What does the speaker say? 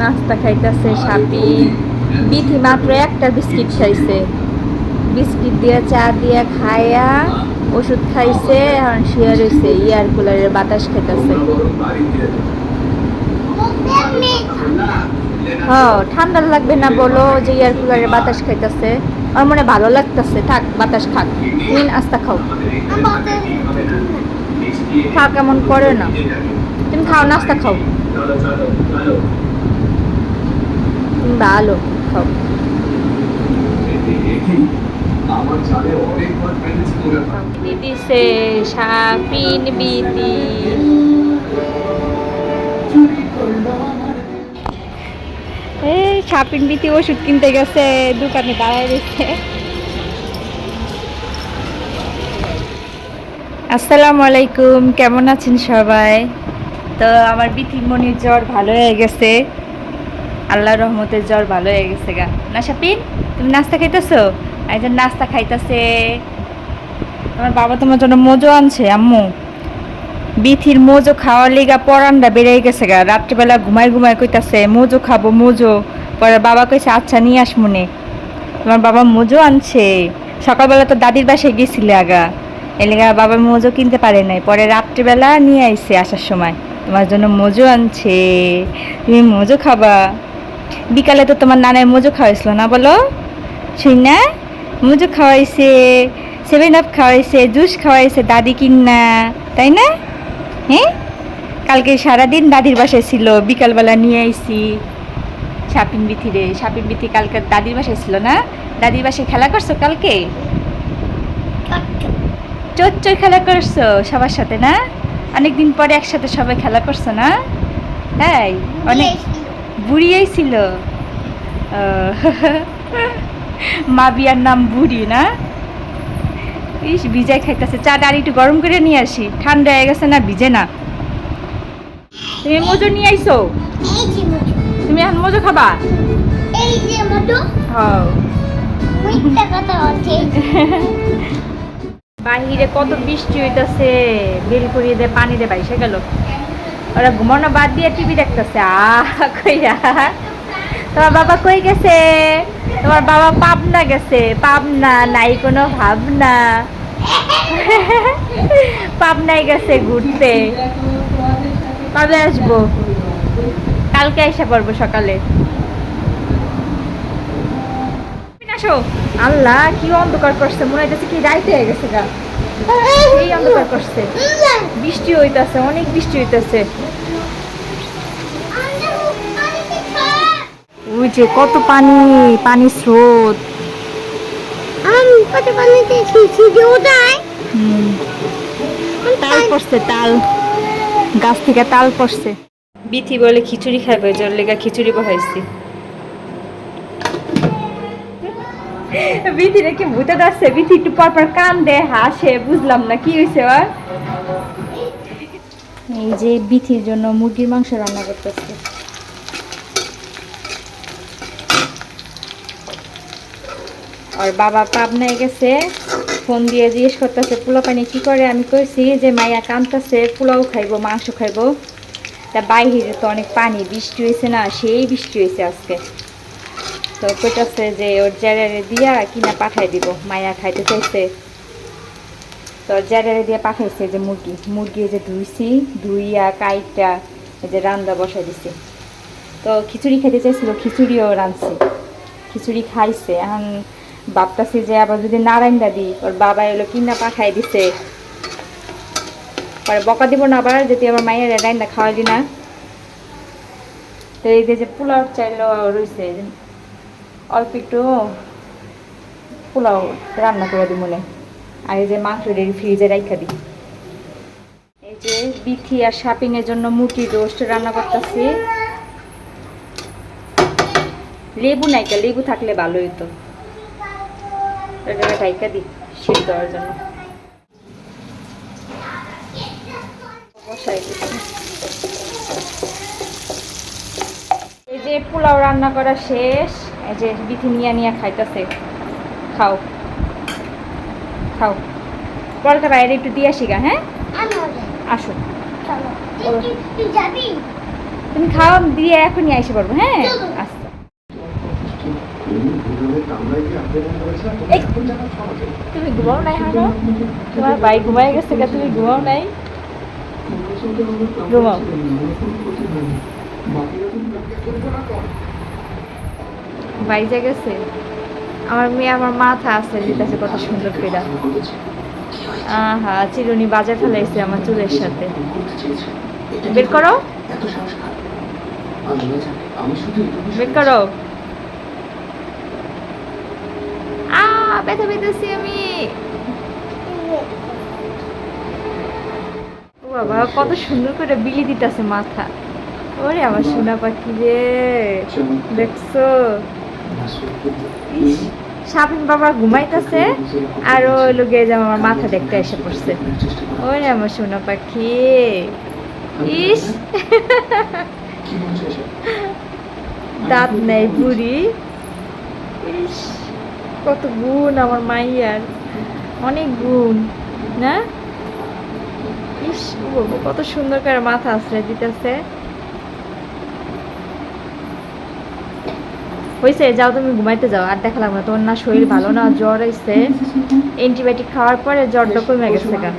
নাস্তা খাইতেছে সাপি। বিথি মাত্র একটা বিস্কিট খাইছে। বিস্কিট দিয়ে চা দিয়ে খায়া ওষুধ খাইছে, এখন শুয়ে রয়েছে ইয়ার কুলারের বাতাস খাইতেছে। হ ঠান্ডা লাগবে না বলো যে এয়ার কুলারের বাতাস খাইতেছে। আমার মনে ভালো লাগতেছে। থাক, বাতাস খাক। তুমি নাস্তা খাও। খাও কেমন করে না? তুমি খাও, নাস্তা খাও। অনেকবার প্যারেন্টস করে দিদিছে সাপিন বিতি। এই সাপিন বিতি ওষুধ কিনতে গেছে দোকানে দাঁড়ায় রয়েছে। আসসালামু আলাইকুম কেমন আছেন সবাই? তো আমার বিথি মনির জ্বর ভালো হয়ে গেছে। আল্লাহ রহমতের জ্বর ভালো হয়ে গেছে গা। না সাপিন তুমি নাস্তা খাইতেছো? একজন নাস্তা খাইতেছে। তোমার বাবা তোমার জন্য মোজো আনছে, আম্মু। বিথির মোজো খাওয়ার লিগা পরানটা বেড়ে গেছে গা। রাত্রিবেলা ঘুমাই ঘুমাই কইতাছে, মোজো খাব, মোজো। পরে বাবা কইছে আচ্ছা নিয়ে আস মনে তোমার বাবা মোজো আনছে। সকালবেলা তো দাদির বাসায় গেছিলে আগা। এলাকা বাবা মোজো কিনতে পারে নাই। পরে রাত্রিবেলা নিয়ে আইছে আসার সময়। তোমার জন্য মোজো আনছে। তুমি মোজো খাবা। বিকালে তো তোমার নানায় মোজো খাওয়াইছিল না বলো? শুই না? মুজো খাওয়াইছে সেভেন আপ খাওয়াইছে, জুস খাওয়াইছে, দাদি কিন্না, তাই না? হ্যাঁ কালকে সারাদিন দাদির বাসায় ছিল, বিকালবেলা নিয়ে আইছি। সাপিন বিথিরে, সাপিন বিথি কালকে দাদির বাসায় ছিল না? দাদির বাসায় খেলা করছ কালকে? চোর খেলা করছ সবার সাথে না? অনেকদিন পরে একসাথে সবাই খেলা করছ না? তাই? অনেক বুড়িয়াই ছিল মা বিয়ার নাম বুড়ি না? ইস ভিজাই খাইতেছে। চা আর একটু গরম করে নিয়ে আসি। ঠান্ডা হয়ে গেছে না ভিজে না। তুমি মজো নিয়ে আইছো? তুমি এখন মজো খাবা? বাহিরে কত বৃষ্টি হইতাছে। বেল করিয়ে দে পানি দে বাইসে গেল। ওরা ঘুমানো বাদ দিয়ে টিভি দেখতেছে। আহ তোমার বাবা কই গেছে? তোমার বাবা পাবনা গেছে। পাবনা নাই কোনো ভাবনা। পাবনায় গেছে ঘুরতে। কবে আসব? কালকে এসে পড়ব সকালে। আল্লাহ, কি অন্ধকার করছে। মনে হইতেছে কি রাইতে গেছে গা। এই অন্ধকার করছে। বৃষ্টি হইতাছে অনেক বৃষ্টি হইতাছে। ওই যে কত পানি পানি স্রোত। তাল পড়ছে তাল। গাছ থেকে তাল পড়ছে। বিথি বলে খিচুড়ি খাবে জল লেগা খিচুড়ি বহাইছি। রেখে ভূতে বিথি একটু পর পর কান দেয় হাসে বুঝলাম না কি হয়েছে ওর এই যে বিথির জন্য মুরগির মাংস রান্না করতেছে আর বাবা পাবনায় গেছে ফোন দিয়ে জিজ্ঞেস করতেছে পোলা পানি কি করে আমি কইছি যে মাইয়া কানতেছে পোলাও খাইবো মাংস খাইবো তা বাইরে তো অনেক পানি বৃষ্টি হয়েছে না সেই বৃষ্টি হয়েছে আজকে তো কইতাছে যে ওর জ্যারারে দিয়া কিনা পাঠাই দিব, মায়া খাইতে চাইছে। তো জ্যারারে দিয়ে পাঠাইছে যে মুরগি মুরগি যে ধুইছি, ধুইয়া কাইটা যে রান্দা বসাই দিছি। তো খিচুড়ি খেতে চাইছিল, খিচুড়িও রাঁধছি, খিচুড়ি খাইছে। এখন ভাবতাছি যে আবার যদি নারায়ণ দাদি ওর বাবা এলো কিনা পাঠাই দিছে। পরে বকা দিব না আবার, যদি আমার মায়ের রান্না খাওয়ালি না। তো এই যে পোলাও চাইলো রয়েছে অল্প একটু পোলাও রান্না করে দিই মনে। আর এই যে মাংস রেডি, ফ্রিজে রাখা দিই। এই যে বিথি আর শাপিং এর জন্য মুটি রোস্ট রান্না করতেছি। লেবু নাইকা লেবু থাকলে ভালো হতো রাইকা দিই, সিদ্ধ হওয়ার জন্য। এই যে পোলাও রান্না করা শেষ। এই যে বিথি নিয়া নিয়া খাইতেছে। খাও। খাও। পরটা বাইরে একটু দিয়ে আসি। গা হ্যাঁ আসো তুমি খাওয়া দিয়ে এখনই এসে পড়ব হ্যাঁ? আচ্ছা। তুমি ঘুমাও নাই হানো? তোমার ভাই ঘুমাই গেছে তুমি ঘুমাও নাই? ঘুমাও। বাইজে গেছে। আমার মেয়ে আমার মাথা আছে দিতেছে কত সুন্দর করে আহা, চিরুনি বাজে ফেলাইছে আমার চুলের সাথে। বের করো। বের করো। ব্যথা পেতেছি আমি। ও বাবা, কত সুন্দর করে বিলি দিতেছে মাথা। ওরে আমার সোনা পাখি রে, দেখছ? শাবিন বাবা ঘুমাইতেছে আর ওই লোকে যে আমার মাথা দেখতে এসে পড়ছে। ওরে আমার সোনা পাখি। ইস। দাঁত নেই বুড়ি। ইস, কত গুণ আমার মাইয়ার। অনেক গুণ, না? ইস কত সুন্দর করে মাথা আশ্রয় দিতেছে। হয়েছে যাও তুমি ঘুমাইতে যাও, আর দেখালাম না, তোমার না শরীর ভালো না, জ্বর হয়েছে অ্যান্টিবায়োটিক খাওয়ার পরে জ্বরটা কমে গেছে গা